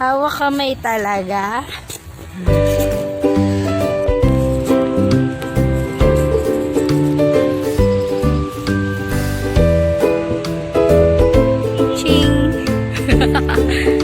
Hawak kamay talaga. Ching!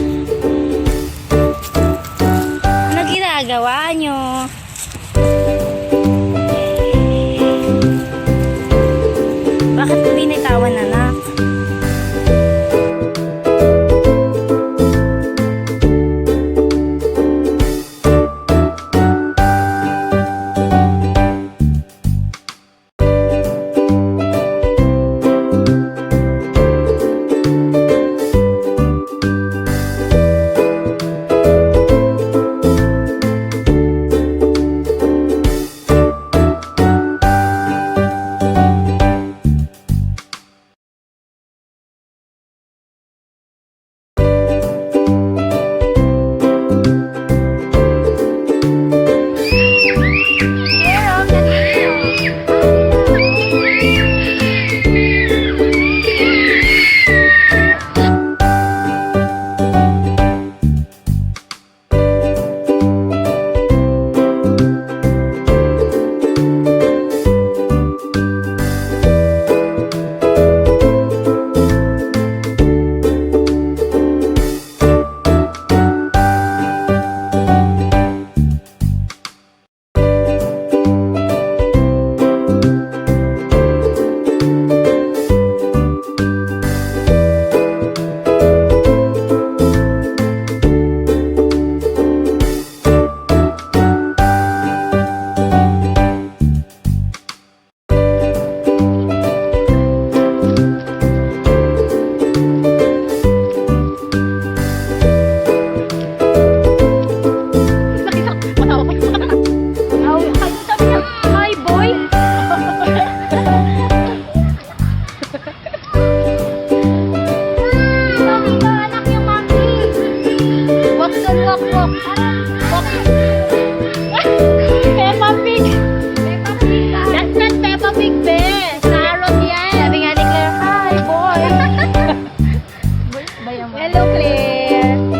Hello,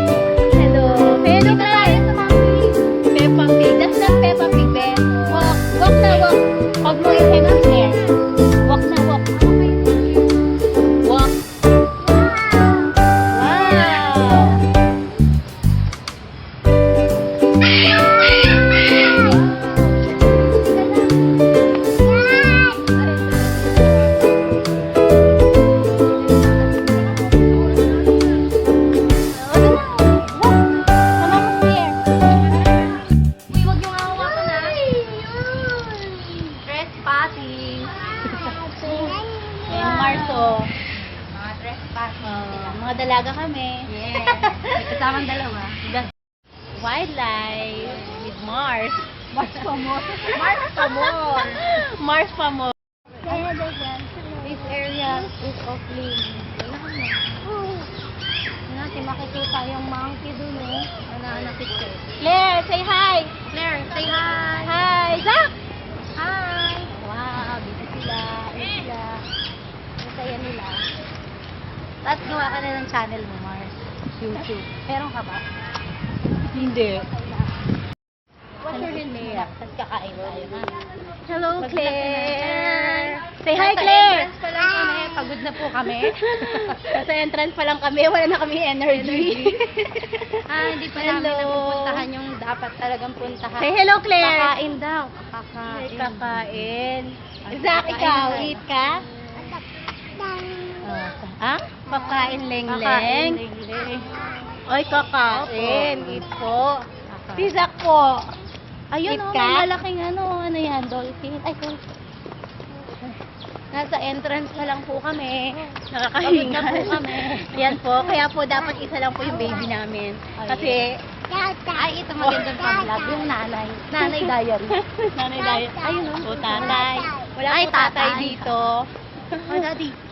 Mga trespassing. mga dalaga kami. Yes. May kasamang dalawa. Wildlife with Mars. Mars pa more. Mars pa more. Mars pa more. This area is of living. Natin makikita yung monkey dun eh. Nananakit siya. Claire, say hi! Claire, say hi! Hi! Zach! Hi! Wow, dito sila. Dito sila. Ang saya nila. Tapos gawa ka na ng channel mo, Mars. YouTube. Meron ka ba? Hindi. What's your name? Tapos kakain tayo, ha? Hello, Claire! Say hi, Claire! Sa entrance pa lang kami. Pagod na po kami. Sa entrance pa lang kami. Wala na kami energy. ah, hindi pa namin napupuntahan yung dapat talagang puntahan. Say hello, Claire! Kakain daw. Kakain. Kakain. Zach, ikaw, eat ka? Ha? Kakain leng-leng. Ay, kakain. Eat po. Si Zach po. Ayun, oh, may malaking ano, ano yan, dolphin. Ay, dolphin. Nasa entrance pa lang po kami. Nakakahinga. na po kami. Yan po. Kaya po, dapat isa lang po yung baby namin. Kasi, ay, ito magandang pang-vlog. Yung nanay. Nanay diary. nanay diary. Ayun, oh. O, tatay. Wala ay, po tatay dito. Oh, daddy.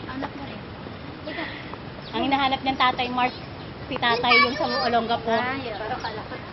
Ang hinahanap ng tatay, Mark, si tatay yung sa Olonga po. Ay, pero kala ko